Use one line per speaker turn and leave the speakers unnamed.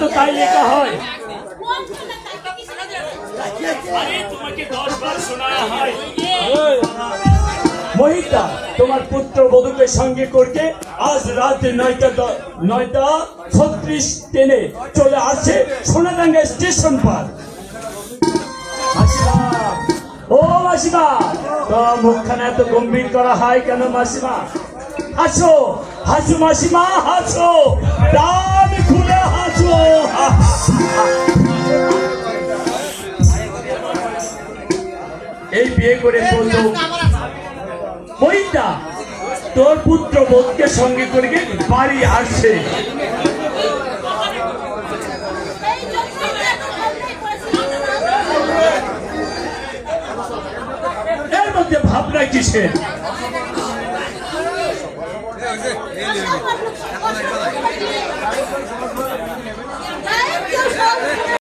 তো তাই লেখা হয়। আরে তোমাকে দশ বার শোনা হয়। মহিতা তোমার পুত্র বধূকে সঙ্গে করতে আজ রাত নয়টা নয়টা ছত্রিশ ট্রেনে চলে আসছে সোনাডাঙ্গা স্টেশন পার। ও মাসিমা তো মুখখানা এত গম্ভীর করা হয় কেন মাসিমা? হাসো হাসো মাসিমা হাসো। এই বিয়ে করে বলল ওইটা তোর পুত্র বোধকে সঙ্গে করে বাড়ি আসছে এর মধ্যে ভাবনা কিসের
এই